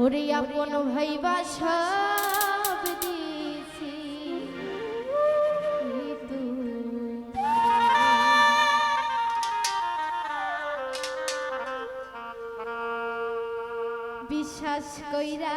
ওরে আপন ভাইবা সব দিছি বিশ্বাস কইরা